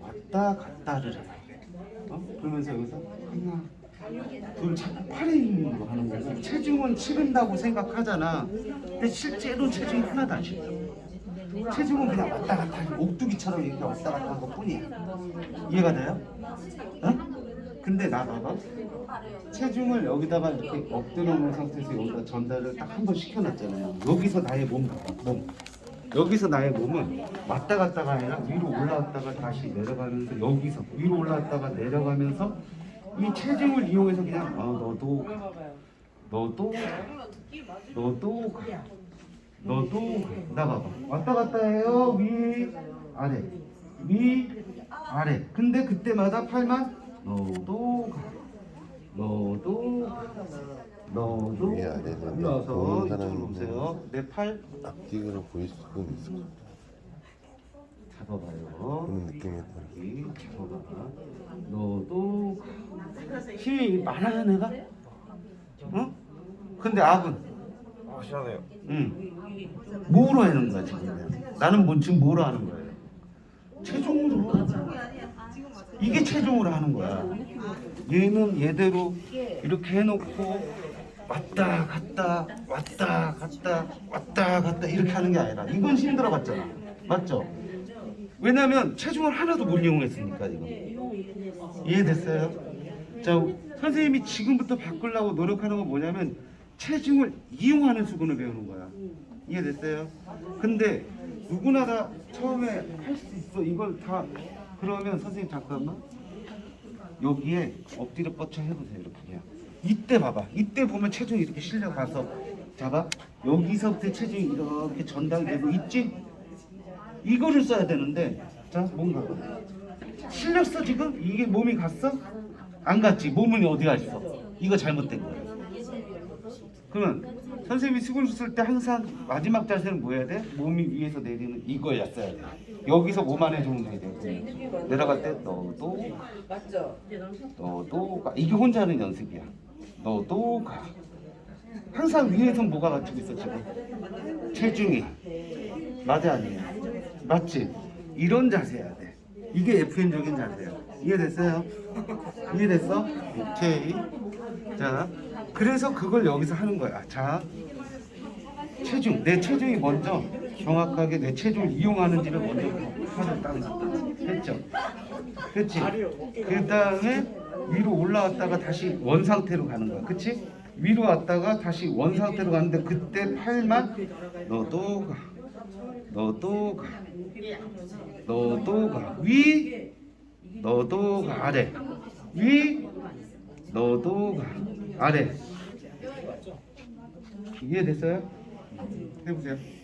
왔다 갔다를 해. 어? 그러면서 여기서 하나, 둘, 자꾸 팔에 있는 거 하는 거고 체중은 치른다고 생각하잖아. 근데 실제로 체중이 하나도 안 실려. 체중은 그냥 왔다 갔다 하는 옥두기처럼 이렇게 왔다 갔다 한 것뿐이야. 이해가 돼요? 어? 근데 나 봐봐. 체중을 여기다가 이렇게 엎드려 놓은 상태에서 여기다 전달을 딱 한 번 시켜놨잖아요. 여기서 나의 몸 봐봐, 몸. 여기서 나의 몸은 왔다 갔다가 아니라 위로 올라왔다가 다시 내려가면서 여기서 위로 올라왔다가 내려가면서 이 체중을 이용해서 그냥 어, 너도 너도 너도 가. 너도 가. 나 봐봐 왔다 갔다 해요 위 아래 위 아래 근데 그때마다 팔만 너도 가 너도 가. 너도 위 아래는 올라와서 보는 이쪽으로 사람은 오세요. 내 팔. 앞뒤로 보일 수는 있을 것 같아. 잡아봐요. 느낌이 따라. 여기 잡아봐 너도 힘이 많아요 내가? 어? 근데 압은 아 시원해요. 응. 뭐로 하는 거야 지금? 나는 뭐 지금 뭐로 하는 거예요 체중으로? 이게 체중으로 하는 거야. 얘는 얘대로 이렇게 해놓고 왔다 갔다 왔다 갔다 왔다 갔다 이렇게 하는 게 아니라 이건 힘들어 봤잖아. 맞죠? 왜냐면 체중을 하나도 못 이용했으니까 지금. 이해됐어요? 자 선생님이 지금부터 바꾸려고 노력하는 건 뭐냐면 체중을 이용하는 수근을 배우는 거야. 이해됐어요? 근데 누구나 다 처음에 할 수 있어. 이걸 다 그러면 선생님 잠깐만. 여기에 엎드려 뻗쳐 해보세요. 이렇게 그냥 이때 봐봐. 이때 보면 체중이 이렇게 실려 가서 잡아. 여기서부터 체중이 이렇게 전달되고 있지? 이거를 써야 되는데 자 뭔가 실렸어 지금? 이게 몸이 갔어? 안 갔지. 몸은 어디 갔어? 이거 잘못된 거야. 그러면 선생님이 수근 쓸때 항상 마지막 자세는 뭐 해야 돼? 몸이 위에서 내리는 이거야 써야 돼. 여기서 몸 안에 정도해야 돼 내려갈 때 너도? 너도 가 이게 혼자 하는 연습이야 너도 가 항상 위에서 뭐가 갖추고 있어 지금? 체중이. 맞아 아니야 맞지? 이런 자세야 돼. 이게 FN적인 자세야 이해됐어요? 이해됐어? 오케이. 자 그래서 그걸 여기서 하는 거야. 자 체중. 내 체중이 먼저 정확하게 내 체중을 이용하는지를 먼저 하는 땅 됐죠? 그치 그 다음에 위로 올라왔다가 다시 원 상태로 가는 거야. 그치? 위로 왔다가 다시 원 상태로 가는데 그때 팔만 너도 가. 너도 가. 너도 가 위? 너도 가. 아래. 위? 너도 가. 아래. 이해됐어요? 해보세요